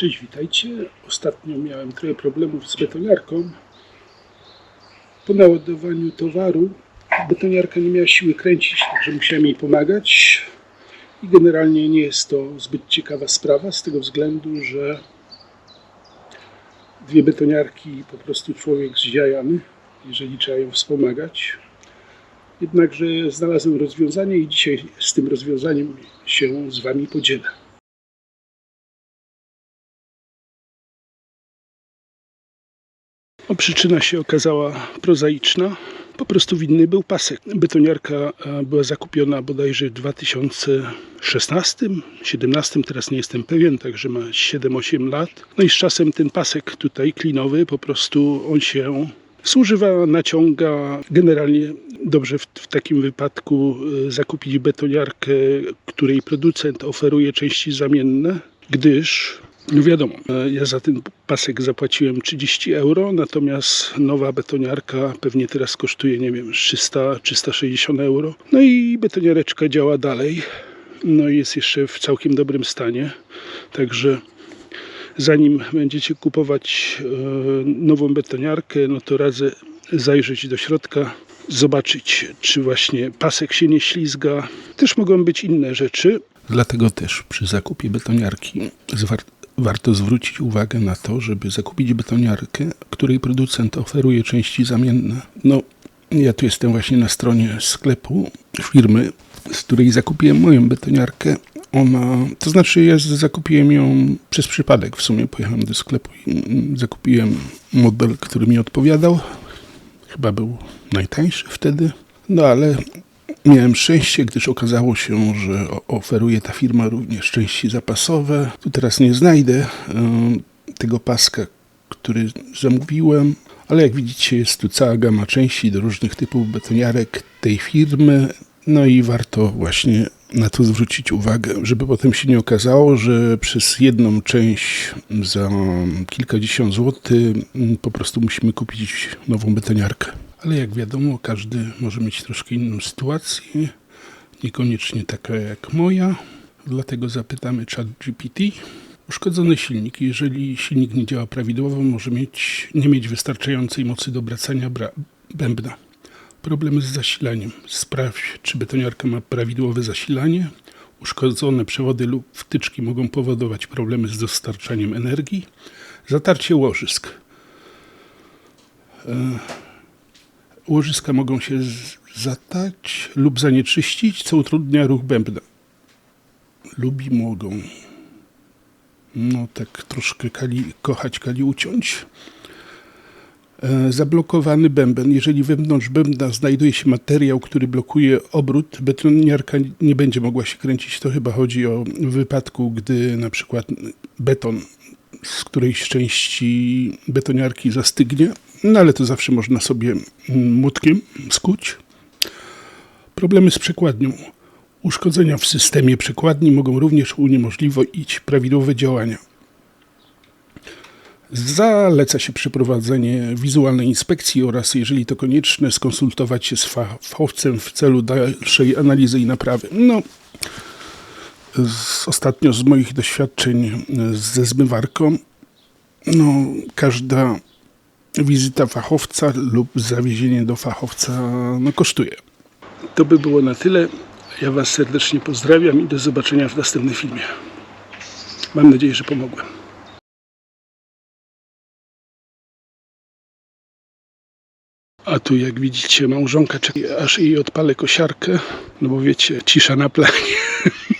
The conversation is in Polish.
Cześć, witajcie. Ostatnio miałem trochę problemów z betoniarką. Po naładowaniu towaru betoniarka nie miała siły kręcić, także musiałem jej pomagać. I generalnie nie jest to zbyt ciekawa sprawa, z tego względu, że dwie betoniarki po prostu człowiek zdziajany, jeżeli trzeba ją wspomagać. Jednakże znalazłem rozwiązanie i dzisiaj z tym rozwiązaniem się z Wami podzielę. Przyczyna się okazała prozaiczna. Po prostu winny był pasek. Betoniarka e, była zakupiona bodajże w 2016, 2017, teraz nie jestem pewien, także ma 7-8 lat. No i z czasem ten pasek tutaj klinowy, po prostu on się zużywa, naciąga. Generalnie dobrze w, w takim wypadku e, zakupić betoniarkę, której producent oferuje części zamienne, gdyż no wiadomo, e, ja za ten pasek zapłaciłem 30 euro, natomiast nowa betoniarka pewnie teraz kosztuje, nie wiem, 300-360 euro. No i betoniareczka działa dalej. No i jest jeszcze w całkiem dobrym stanie. Także zanim będziecie kupować e, nową betoniarkę, no to radzę zajrzeć do środka, zobaczyć, czy właśnie pasek się nie ślizga. Też mogą być inne rzeczy. Dlatego też przy zakupie betoniarki warto zwrócić uwagę na to, żeby zakupić betoniarkę, której producent oferuje części zamienne. No, ja tu jestem właśnie na stronie sklepu firmy, z której zakupiłem moją betoniarkę. Ona, to znaczy ja zakupiłem ją przez przypadek. W sumie pojechałem do sklepu i mm, zakupiłem model, który mi odpowiadał. Chyba był najtańszy wtedy. No ale Miałem szczęście, gdyż okazało się, że oferuje ta firma również części zapasowe. Tu teraz nie znajdę tego paska, który zamówiłem, ale jak widzicie jest tu cała gama części do różnych typów betoniarek tej firmy. No i warto właśnie na to zwrócić uwagę, żeby potem się nie okazało, że przez jedną część za kilkadziesiąt złotych mm, po prostu musimy kupić nową betoniarkę. Ale jak wiadomo, każdy może mieć troszkę inną sytuację, niekoniecznie taka jak moja. Dlatego zapytamy ChatGPT. Uszkodzony silnik. Jeżeli silnik nie działa prawidłowo, może mieć, nie mieć wystarczającej mocy do obracania bra- bębna. Problemy z zasilaniem. Sprawdź, czy betoniarka ma prawidłowe zasilanie. Uszkodzone przewody lub wtyczki mogą powodować problemy z dostarczaniem energii. Zatarcie łożysk. Łożyska mogą się zatać lub zanieczyścić, co utrudnia ruch bębna. Lubi mogą. No tak troszkę kali, kochać kali uciąć. E, Zablokowany bęben. Jeżeli wewnątrz bębna znajduje się materiał, który blokuje obrót, betoniarka nie będzie mogła się kręcić. To chyba chodzi o wypadku, gdy na przykład beton z którejś części betoniarki zastygnie, no ale to zawsze można sobie mm, młotkiem skuć. Problemy z przekładnią. Uszkodzenia w systemie przekładni mogą również uniemożliwić prawidłowe działania. Zaleca się przeprowadzenie wizualnej inspekcji oraz, jeżeli to konieczne, skonsultować się z fachowcem w celu dalszej analizy i naprawy. No, z, ostatnio z moich doświadczeń e, ze zmywarką, no, każda wizyta fachowca lub zawiezienie do fachowca no, kosztuje. To by było na tyle. Ja Was serdecznie pozdrawiam i do zobaczenia w następnym filmie. Mam nadzieję, że pomogłem. A tu jak widzicie małżonka czeka aż jej odpalę kosiarkę, no bo wiecie, cisza na planie.